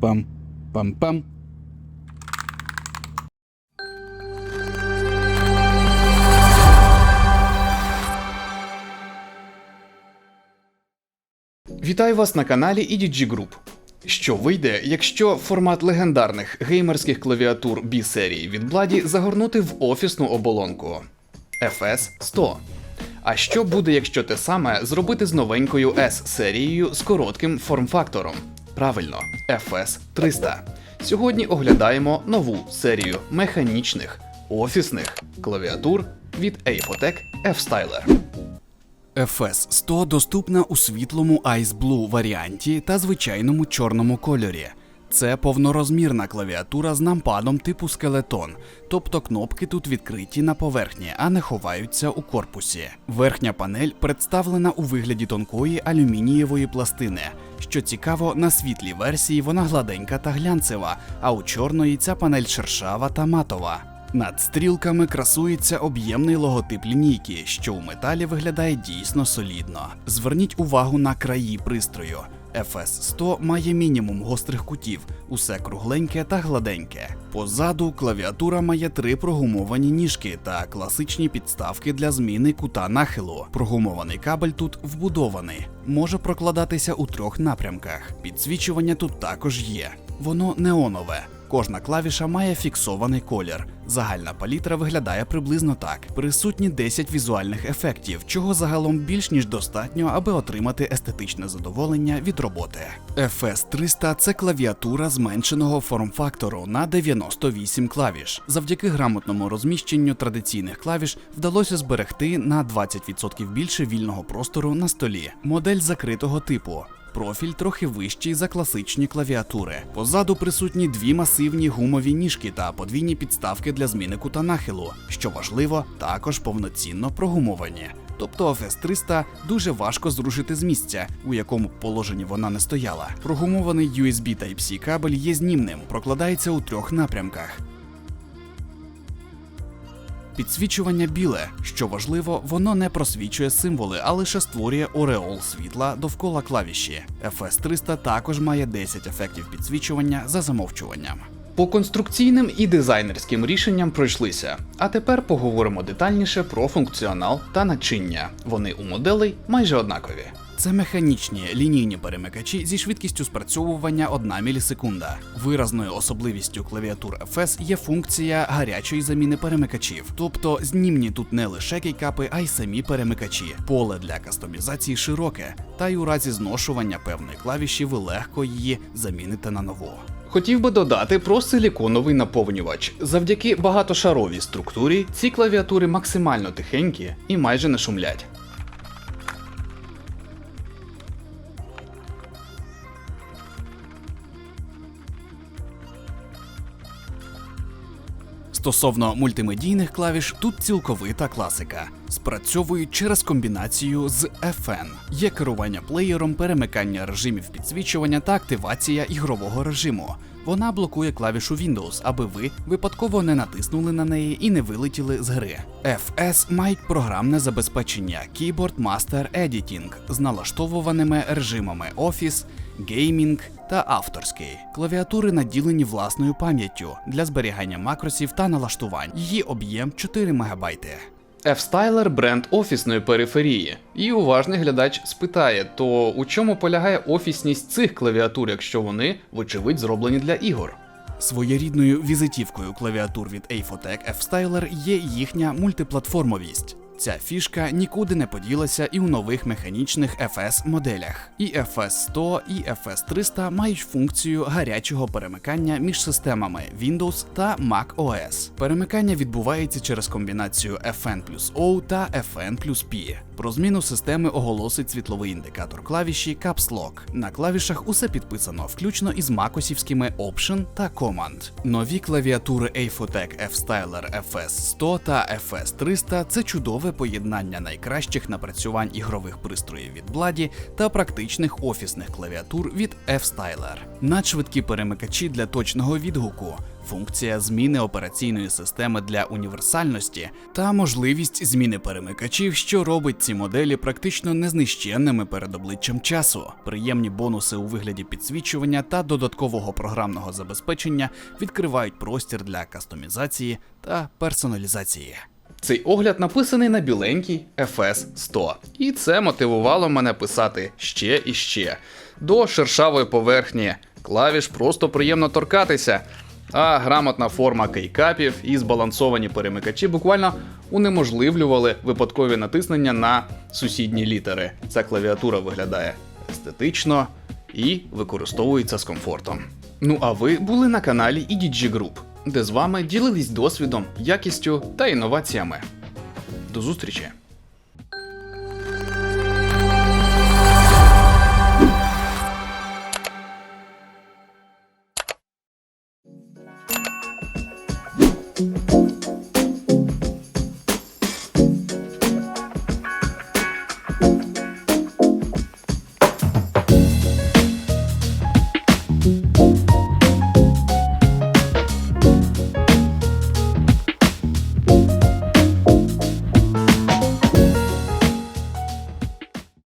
Пам, пам-пам. Вітаю вас на каналі EDG Group. Що вийде, якщо формат легендарних геймерських клавіатур B-серії від Бладі загорнути в офісну оболонку FS 100? А що буде, якщо те саме зробити з новенькою S-серією з коротким форм-фактором? Правильно, FS 300. Сьогодні оглядаємо нову серію механічних офісних клавіатур від Aphotec F-Styler. FS 100 доступна у світлому Ice Blue варіанті та звичайному чорному кольорі. Це повнорозмірна клавіатура з нампадом типу скелетон, тобто кнопки тут відкриті на поверхні, а не ховаються у корпусі. Верхня панель представлена у вигляді тонкої алюмінієвої пластини. Що цікаво, на світлій версії вона гладенька та глянцева, а у чорної ця панель шершава та матова. Над стрілками красується об'ємний логотип лінійки, що у металі виглядає дійсно солідно. Зверніть увагу на краї пристрою. FS 100 має мінімум гострих кутів, усе кругленьке та гладеньке. Позаду клавіатура має три прогумовані ніжки та класичні підставки для зміни кута нахилу. Прогумований кабель тут вбудований, може прокладатися у трьох напрямках. Підсвічування тут також є. Воно неонове. Кожна клавіша має фіксований колір. Загальна палітра виглядає приблизно так: присутні 10 візуальних ефектів, чого загалом більш ніж достатньо, аби отримати естетичне задоволення від роботи. FS 300 це клавіатура зменшеного форм-фактору на 98 клавіш. Завдяки грамотному розміщенню традиційних клавіш вдалося зберегти на 20% більше вільного простору на столі. Модель закритого типу. Профіль трохи вищий за класичні клавіатури. Позаду присутні дві масивні гумові ніжки та подвійні підставки для зміни кута нахилу, що важливо, також повноцінно прогумовані. Тобто FS 300 дуже важко зрушити з місця, у якому положенні вона не стояла. Прогумований USB Type-C кабель є знімним, прокладається у трьох напрямках. Підсвічування біле, що важливо, воно не просвічує символи, а лише створює ореол світла довкола клавіші. FS 300 також має 10 ефектів підсвічування за замовчуванням. По конструкційним і дизайнерським рішенням пройшлися. А тепер поговоримо детальніше про функціонал та начиння. Вони у моделей майже однакові. Це механічні лінійні перемикачі зі швидкістю спрацьовування 1 мілісекунда. Виразною особливістю клавіатур FS є функція гарячої заміни перемикачів, тобто знімні тут не лише кейкапи, а й самі перемикачі. Поле для кастомізації широке, та й у разі зношування певної клавіші ви легко її заміните на нову. Хотів би додати про силіконовий наповнювач. Завдяки багатошаровій структурі ці клавіатури максимально тихенькі і майже не шумлять. Стосовно мультимедійних клавіш, тут цілковита класика. Спрацьовують через комбінацію з FN. Є керування плеєром, перемикання режимів підсвічування та активація ігрового режиму. Вона блокує клавішу Windows, аби ви випадково не натиснули на неї і не вилетіли з гри. FS мають програмне забезпечення Keyboard Master Editing з налаштовуваними режимами Office, Gaming та авторський. Клавіатури наділені власною пам'яттю для зберігання макросів та налаштувань. Її об'єм 4 МБ. F-Styler – бренд офісної периферії. І уважний глядач спитає, то у чому полягає офісність цих клавіатур, якщо вони, вочевидь, зроблені для ігор? Своєрідною візитівкою клавіатур від Aphotec F-Styler є їхня мультиплатформовість. Ця фішка нікуди не поділася і у нових механічних FS моделях. І FS 100, і FS 300 мають функцію гарячого перемикання між системами Windows та Mac OS. Перемикання відбувається через комбінацію FN плюс O та FN плюс P. Про зміну системи оголосить світловий індикатор клавіші Caps Lock. На клавішах усе підписано, включно із макосівськими Option та Command. Нові клавіатури Aphotec F-Styler FS 100 та FS 300 це чудове поєднання найкращих напрацювань ігрових пристроїв від Бладі та практичних офісних клавіатур від F-Styler. Надшвидкі перемикачі для точного відгуку. функція зміни операційної системи для універсальності та можливість зміни перемикачів, що робить ці моделі практично незнищенними перед обличчям часу. Приємні бонуси у вигляді підсвічування та додаткового програмного забезпечення відкривають простір для кастомізації та персоналізації. Цей огляд написаний на біленький FS 100. І це мотивувало мене писати ще і ще. До шершавої поверхні клавіш просто приємно торкатися. А грамотна форма кейкапів і збалансовані перемикачі буквально унеможливлювали випадкові натиснення на сусідні літери. Ця клавіатура виглядає естетично і використовується з комфортом. Ну а ви були на каналі EDG Group, де з вами ділились досвідом, якістю та інноваціями. До зустрічі!